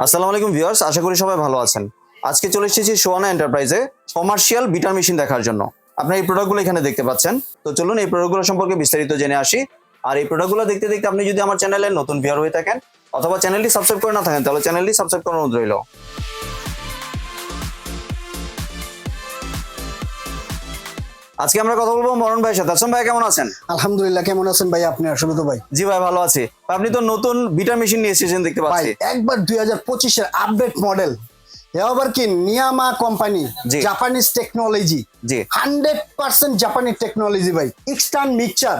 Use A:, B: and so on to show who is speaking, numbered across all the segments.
A: আসসালামু আলাইকুম ভিউয়ার্স, আশা করি সবাই ভালো আছেন। আজকে চলে এসেছি সোয়ানা এন্টারপ্রাইজে কমার্শিয়াল বিটার মেশিন দেখার জন্য। আপনারা এই প্রোডাক্টগুলো এখানে দেখতে পাচ্ছেন। তো চলুন এই প্রোডাক্টগুলো সম্পর্কে বিস্তারিত জেনে আসি। আর এই প্রোডাক্টগুলো দেখতে দেখতে আপনি যদি আমার চ্যানেলে নতুন ভিউয়ার হয়ে থাকেন, অথবা চ্যানেলটি সাবস্ক্রাইব করে না থাকেন, তাহলে চ্যানেলটি সাবস্ক্রাইব করার অনুরোধ রইল। আজকে আমরা কথা বলব মরণ ভাইয়ের সাথে। আসলাম ভাই কেমন আছেন?
B: আলহামদুলিল্লাহ কেমন আছেন ভাই আপনি? আসলে তো ভাই।
A: জি ভাই ভালো আছি। আপনি তো নতুন বিটার মেশিন নিয়ে এসেছেন দেখতে
B: ভাই
A: পাচ্ছি।
B: একবার দুই হাজার পঁচিশের আপডেট মডেল আবার কি নিয়ামা কোম্পানি। জাপানিজ টেকনোলজি
A: জি।
B: হান্ড্রেড পার্সেন্ট জাপানি টেকনোলজি ভাই ইস্টার্ন মিক্সচার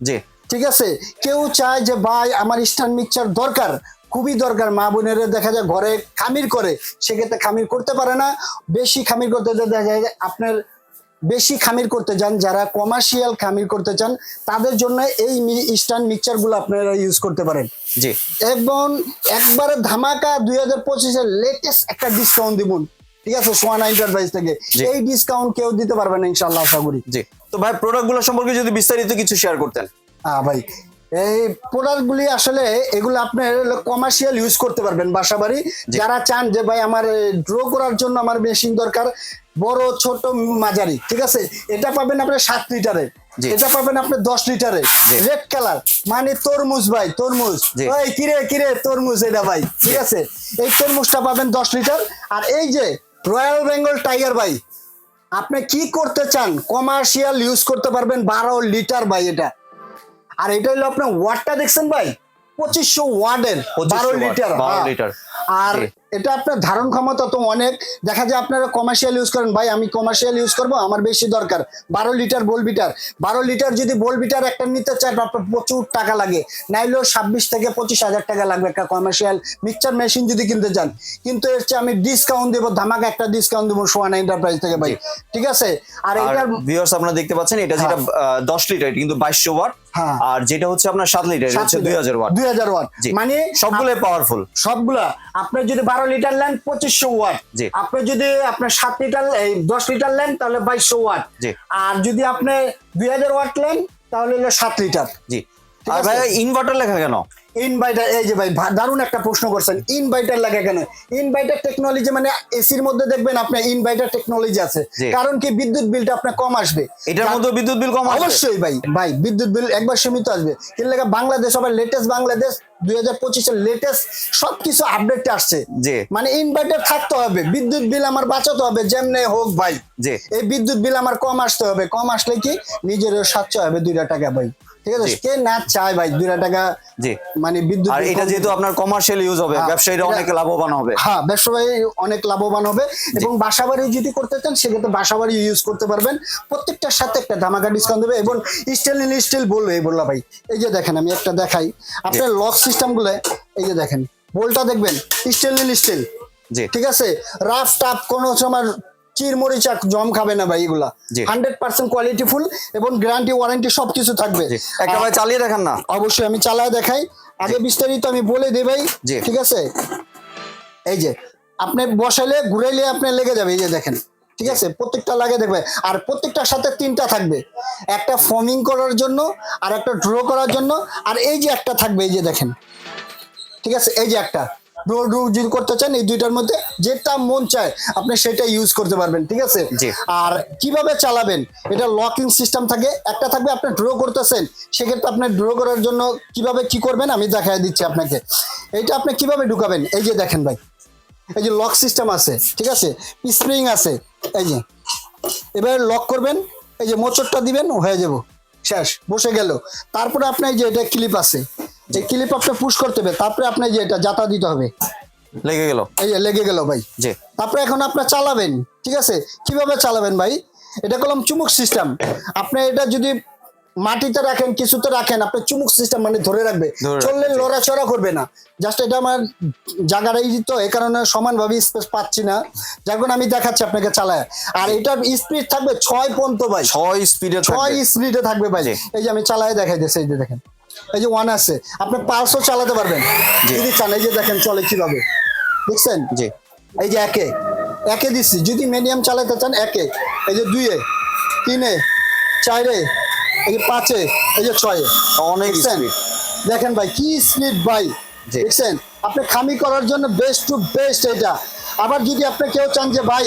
A: জি।
B: ঠিক আছে? কেউ চায় যে ভাই আমার ইস্টার্ন মিক্সচার দরকার খুবই দরকার মা বোনেরা দেখা যায় ঘরে খামির করে সেক্ষেত্রে খামির করতে পারে না। বেশি খামির করতে দেখা যায় আপনার বেশি খামির করতে চান যারা কমার্শিয়াল খামির করতে চান তাদের জন্য এই ইস্টার্ন মিক্সারগুলো আপনারা ইউজ করতে পারেন।
A: জি।
B: এবং একবারে ধামাকা দুই হাজার পঁচিশের লেটেস্ট একটা ডিসকাউন্ট দিবুন। ঠিক আছে সোয়ানা এন্টারপ্রাইজ থেকে। এই ডিসকাউন্ট কেউ দিতে পারবে না ইনশাল্লাহ আশা করি।
A: জি। তো ভাই প্রোডাক্টগুলো সম্পর্কে যদি বিস্তারিত কিছু শেয়ার করতেন।
B: হ্যাঁ ভাই এই প্রোডাক্টগুলি আসলে এগুলো আপনার কমার্শিয়াল ইউজ করতে পারবেন বাসা বাড়ি যারা চান যে ভাই আমার ড্র করার জন্য আমার মেশিন দরকার বড় ছোট মাঝারি ঠিক আছে? এটা পাবেন আপনার সাত লিটারে। এটা পাবেন আপনার দশ লিটারে। রেড কালার মানে তরমুজ ভাই তরমুজ। ওই কিরে কিরে তরমুজ এটা ভাই ঠিক আছে? এই তরমুজটা পাবেন দশ লিটার। আর এই যে রয়্যাল বেঙ্গল টাইগার ভাই আপনি কি করতে চান? কমার্শিয়াল ইউজ করতে পারবেন বারো লিটার ভাই এটা। আর এটা হলো আপনার ওয়াটটা দেখছেন ভাই পঁচিশশো ওয়ার্ডের
A: 2500
B: বারো লিটার
A: 12
B: হ্যাঁ।
A: লিটার।
B: আর
A: জি।
B: এটা আপনার ধারণ ক্ষমতা তো অনেক। দেখা যায় আপনারা কমার্শিয়াল ইউজ করেন ভাই আমি কমার্শিয়াল ইউজ করব আমার বেশি দরকার। বারো লিটার বোল বিটার। বারো লিটার যদি বোল বিটার একটা নিতে চান আপনার প্রচুর টাকা লাগে। নাইলেও ছাব্বিশ থেকে পঁচিশ হাজার টাকা লাগবে একটা কমার্শিয়াল মিক্সচার মেশিন যদি কিনতে চান। কিন্তু এর চেয়ে আমি ডিসকাউন্ট দেবো ধামাকা একটা ডিসকাউন্ট দেবো সোয়ানা এন্টারপ্রাইজ থেকে ভাই। ঠিক আছে? আর এটার
A: ভিউয়ার্স আপনারা দেখতে পাচ্ছেন এটা যেটা দশ লিটার কিন্তু বাইশশো ওয়াট।
B: হ্যাঁ।
A: আর যেটা হচ্ছে আপনার সাত লিটার হচ্ছে দুই হাজার ওয়াট।
B: দুই হাজার ওয়াট। মানে
A: সবগুলোই পাওয়ারফুল
B: সবগুলা। আপনার যদি বারো লিটার নেন পঁচিশশো ওয়াট। আপনি যদি আপনার সাত লিটার দশ লিটার নেন তাহলে বাইশশো ওয়াট। আর যদি আপনি দুই হাজার ওয়াট নেন তাহলে হলো সাত লিটার।
A: জি। আর ভাই ইনভার্টার লেখা কেন?
B: এই যে ভাই দারুণ একটা প্রশ্ন করছেন। ইনভাইটার লাগে কেন? ইনভাইটার টেকনোলজি মানে এসির মধ্যে দেখবেন আপনার ইনভাইটার টেকনোলজি আছে। কারণ কি? বিদ্যুৎ বিলটা আপনার কম আসবে।
A: এটার মধ্যে বিদ্যুৎ বিল কম
B: অবশ্যই ভাই ভাই বিদ্যুৎ বিল একবার সীমিত আসবে। কিন্তু বাংলাদেশ আবার লেটেস্ট বাংলাদেশ। দুই হাজার পঁচিশের লেটেস্ট সবকিছু আপডেট আসছে
A: জি।
B: মানে ইনভার্টার থাকতে হবে বিদ্যুৎ বিল আমার বাঁচাতে হবে যেমনে হোক ভাই
A: জি।
B: এই বিদ্যুৎ বিল আমার কম আসতে হবে কম আসলে কি নিজেরও সাশ্রয় হবে দুইটা টাকা ভাই ঠিক আছে? কে না চায় ভাই? টাকা
A: জি।
B: মানে বিদ্যুৎ
A: আর এটা যেহেতু আপনার কমার্শিয়াল ইউজ হবে
B: হ্যাঁ,
A: ব্যবসায়ীরা অনেক লাভবান হবে।
B: হ্যাঁ ব্যবসায়ী অনেক লাভবান হবে। এবং বাসাবাড়ি যদি করতে চান সেক্ষেত্রে বাসাবাড়ি ইউজ করতে পারবেন। প্রত্যেকটার সাথে একটা ধামাকা ডিসকাউন্ট দেবে এবং স্টিল ইন স্টিল বলল এই বললা ভাই। এই যে দেখেন আমি একটা দেখাই। আপনার লক সিস্টেমগুলো এই যে দেখেন বোলটা দেখবেন স্টিল ইন স্টিল
A: জি।
B: ঠিক আছে? রাফ টাপ কোনো সময় চিরমরিচা জম খাবে না ভাই এগুলা। হান্ড্রেড পার্সেন্ট কোয়ালিটি ফুল এবং গ্যারান্টি ওয়ারেন্টি সবকিছু থাকবে।
A: ভাই চালিয়ে দেখান না।
B: অবশ্যই আমি চালায় দেখাই। আগে বিস্তারিত আমি বলে দিই ভাই। ঠিক আছে? এই যে আপনি বসাইলে ঘুরাইলে আপনি লেগে যাবে এই যে দেখেন। ঠিক আছে? প্রত্যেকটা লাগে দেখবে। আর প্রত্যেকটার সাথে তিনটা থাকবে। একটা ফর্মিং করার জন্য আর একটা ড্র করার জন্য আর এই যে একটা থাকবে এই যে দেখেন। ঠিক আছে? এই যে একটা। যদি করতে চান এই দুইটার মধ্যে যেটা মন চায় আপনি সেটা ইউজ করতে পারবেন ঠিক আছে? আর কীভাবে চালাবেন এটা লকিং সিস্টেম থাকে একটা থাকবে আপনি ড্র করতেছেন সেক্ষেত্রে আপনি ড্র করার জন্য কীভাবে কি করবেন আমি দেখাই দিচ্ছি আপনাকে। এইটা আপনি কীভাবে ঢুকাবেন? এই যে দেখেন ভাই এই যে লক সিস্টেম আছে ঠিক আছে? স্প্রিং আছে এই যে। এবারে লক করবেন এই যে মোচরটা দিবেন হয়ে যাব। শেষ বসে গেল। তারপরে আপনার যে এটা ক্লিপ আছে যে ক্লিপ আপনি পুশ করতে হবে তারপরে আপনার যে এটা জাতা দিতে হবে।
A: লেগে গেল।
B: এই যে লেগে গেল ভাই।
A: জি।
B: তারপরে এখন আপনার চালাবেন ঠিক আছে? কীভাবে চালাবেন ভাই? এটা করলাম চুমুক সিস্টেম আপনি এটা যদি মাটিতে রাখেন কিছুতে রাখেন আপনি চুমুক সিস্টেম মানে ধরে রাখবে। চললে। লড়াচড়া করবে না। জাস্ট এটা আমার জায়গাটাই তো এ কারণে সমানভাবে স্পেস পাচ্ছি না। যার কারণে আমি দেখাচ্ছি আপনাকে চালায়। আর এটার স্পিড থাকবে ছয় পন্ত ভাই।
A: ছয় স্পিডে
B: ছয় স্পিডে থাকবে ভাই। এই যে আমি চালাই দেখাই দিয়েছি এই যে দেখেন। এই যে ওয়ান আছে। আপনি পালসও চালাতে পারবেন। যদি চান এই যে দেখেন চলে কীভাবে। দেখছেন?
A: জি।
B: এই যে একে। একে দিচ্ছি। যদি মিডিয়াম চালাতে চান একে। এই যে দুইয়ে। তিনে। চারে। এই যে পাঁচে এই যে ছয়ে।
A: অনেক স্পিড
B: দেখেন ভাই কি স্পিড ভাই। দেখছেন? আপনি খামি করার জন্য বেস্ট টু বেস্ট এটা। আবার যদি আপনি কেউ চান যে ভাই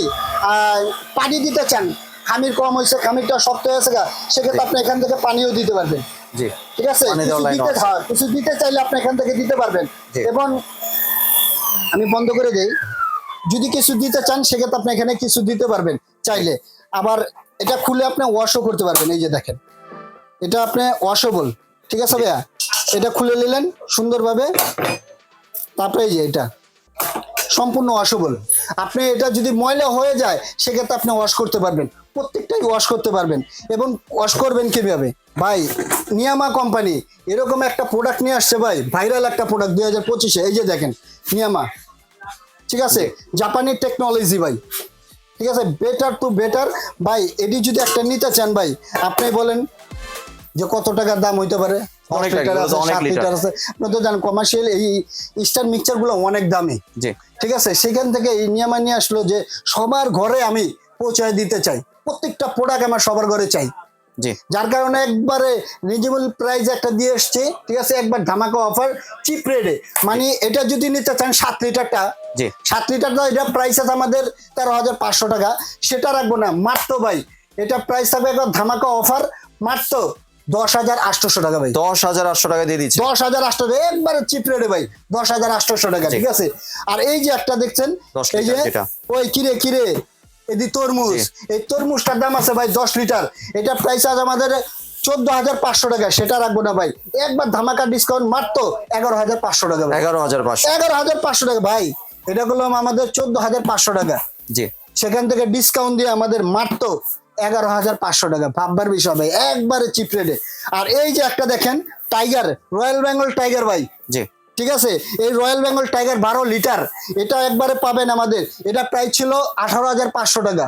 B: পানি দিতে চান খামির কম হয়েছে খামিরটা শক্ত হয়েছে গা সেক্ষেত্রে আপনি এখান থেকে পানিও দিতে পারবেন। ঠিক আছে? কিছু দিতে চাইলে আপনি এখান থেকে দিতে পারবেন। এবং আমি বন্ধ করে দেই। যদি কিছু দিতে চান সেক্ষেত্রে আপনি এখানে কিছু দিতে পারবেন চাইলে। আবার এটা খুলে আপনি ওয়াশও করতে পারবেন এই যে দেখেন। এটা আপনি ওয়াশেবল ঠিক আছে ভাইয়া? এটা খুলে নিলেন সুন্দরভাবে। তারপরে যে এটা, সম্পূর্ণ ওয়াশেবল আপনি এটা যদি ময়লা হয়ে যায়, সেক্ষেত্রে আপনি ওয়াশ করতে পারবেন। প্রত্যেকটাই ওয়াশ করতে পারবেন। এবং ওয়াশ করবেন কীভাবে? ভাই, নিয়ামা কোম্পানি এরকম একটা প্রোডাক্ট নিয়ে আসছে ভাই ভাইরাল একটা প্রোডাক্ট দুই হাজার পঁচিশে। এই যে দেখেন, নিয়ামা। ঠিক আছে? জাপানি টেকনোলজি ভাই। ঠিক আছে? বেটার টু বেটার ভাই, এটি যদি একটা নিতে চান ভাই, আপনি বলেন যে কত টাকার দাম হইতে পারে?
A: অনেক
B: লিটার আছে, সাত
A: লিটার।
B: আছে। আপনি তো জানেন কমার্শিয়াল এই স্টার মিক্সচারগুলো অনেক দামি।
A: জি।
B: ঠিক আছে? সেখান থেকে এই নিয়মা নিয়ে আসলো যে সবার ঘরে আমি পৌঁছায় দিতে চাই। প্রত্যেকটা প্রোডাক্ট আমার সবার ঘরে চাই।
A: জি।
B: যার কারণে একবারে রিজনেবল প্রাইস একটা দিয়ে এসছে। ঠিক আছে? একবার ধামাকা অফার চিপ রেটে মানে এটা যদি নিতে চান সাত লিটারটা
A: জি।
B: সাত লিটারটা এটা প্রাইস আছে আমাদের তেরো হাজার পাঁচশো টাকা। সেটা রাখব না। মাত্র ভাই এটা প্রাইস থাকবে একবার ধামাকা অফার মাত্র দশ হাজার আটশোশো টাকা ভাই।
A: দশ হাজার আটশো টাকা দিয়ে দিচ্ছে।
B: দশ হাজার আটশো একবারে চিপ রেটে ভাই। দশ হাজার আটশোশো টাকা ঠিক। আছে? আর এই যে একটা দেখছেন এই যে ওই কিরে কিরে? এদি তরমুজ। এই তরমুজটার দাম আছে ভাই দশ লিটার। এটা প্রাইস আছে আমাদের চোদ্দ হাজার পাঁচশো টাকা সেটা রাখব না ভাই। একবার ধামাকা ডিসকাউন্ট মাত্র এগারো হাজার পাঁচশো টাকা
A: এগারো হাজার পাঁচশো।
B: এগারো হাজার পাঁচশো টাকা ভাই। এটা করলাম আমাদের চোদ্দ হাজার পাঁচশো টাকা।
A: জি।
B: সেখান থেকে ডিসকাউন্ট দিয়ে আমাদের মাত্র এগারো হাজার পাঁচশো টাকা। ভাববার বিষয় ভাই একবারে চিপ রেটে আর এই যে একটা দেখেন টাইগার রয়্যাল বেঙ্গল টাইগার ভাই।
A: জি।
B: ঠিক আছে? এই রয়্যাল বেঙ্গল টাইগার বারো লিটার এটা একবারে পাবেন আমাদের। এটা প্রাইস ছিল আঠারো হাজার পাঁচশো টাকা।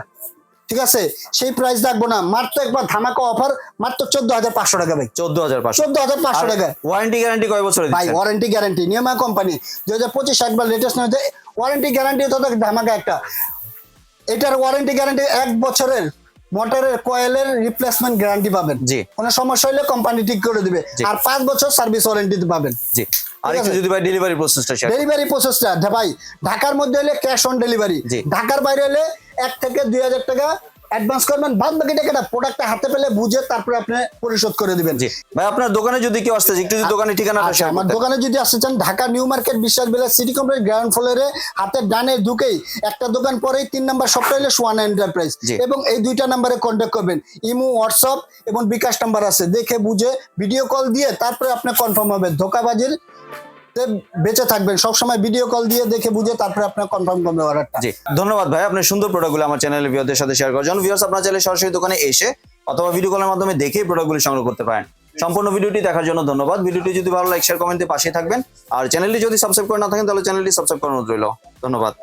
B: ঠিক আছে? সেই প্রাইস রাখব না। মাত্র একবার ধামাকা অফার মাত্র চোদ্দ হাজার পাঁচশো টাকা ভাই।
A: চোদ্দ হাজার পাঁচশো।
B: চোদ্দ হাজার পাঁচশো টাকা।
A: ওয়ারেন্টি গ্যারান্টি কয় বছরের
B: ভাই ওয়ারেন্টি গ্যারান্টি নিয়মা কোম্পানি দুই হাজার পঁচিশ একবার লেটেস্ট নিয়েছে ওয়ারেন্টি গ্যারান্টি তো ধামাকা একটা। এটার ওয়ারেন্টি গ্যারান্টি এক বছরের। মোটরের কয়েলের রিপ্লেসমেন্ট গ্যারান্টি পাবেন।
A: জি।
B: কোনো সমস্যা হলে কোম্পানি ঠিক করে দিবে। আর পাঁচ বছর সার্ভিস ওয়ারেন্টি পাবেন।
A: জি। আর একটু যদি ভাই ডেলিভারি প্রসেসটা
B: ডেলিভারি প্রসেসটা ভাই ঢাকার মধ্যে হলে ক্যাশ অন ডেলিভারি। ঢাকার বাইরে হলে এক থেকে দুই হাজার টাকা অ্যাডভান্স করবেন বাদ বাকি টাকাটা প্রোডাক্টটা হাতে পেলে বুঝে তারপরে আপনি পরিশোধ করে দিবেন।
A: জি। ভাই আপনার দোকানে যদি কেউ আসতে একটু যদি দোকানের ঠিকানাটা
B: আচ্ছা,
A: শেয়ার
B: আমার দোকানে যদি আসতে চান ঢাকা নিউ মার্কেট বিশ্বাস বিলাস সিটি কমপ্লেক্স গ্রাউন্ড ফ্লোরে হাতের ডানে ঢুকেই একটা দোকান পরেই তিন নাম্বার সপ্তাহ হলে সোয়ান এন্টারপ্রাইজ এবং এই দুইটা নাম্বারে কন্ট্যাক্ট করবেন। ইমো হোয়াটসঅ্যাপ এবং বিকাশ নাম্বার আছে। দেখে বুঝে ভিডিও কল দিয়ে তারপরে আপনি কনফার্ম হবে ধোকাবাজির বেঁচে থাকবেন। সবসময় ভিডিও কল দিয়ে দেখে বুঝে তারপরে আপনার কনফার্ম করবে অর্ডারটা
A: জি, ধন্যবাদ ভাই। আপনার সুন্দর প্রোডাক্টগুলো আমার চ্যানেলে ভিউয়ারদের সাথে শেয়ার করার জন্য ভিউয়ার্স আপনার চাইলে সরাসরি দোকানে এসে অথবা ভিডিও কলের মাধ্যমে দেখেই প্রোডাক্টগুলি সংগ্রহ করতে পারেন। সম্পূর্ণ ভিডিওটি দেখার জন্য ধন্যবাদ। ভিডিওটি যদি ভালো লাইক শেয়ার কমেন্টে পাশে থাকবেন। আর চ্যানেলটি যদি সাবস্ক্রাইব করে না থাকেন, তাহলে চ্যানেলটি সাবস্ক্রাইব করানো রইল। ধন্যবাদ।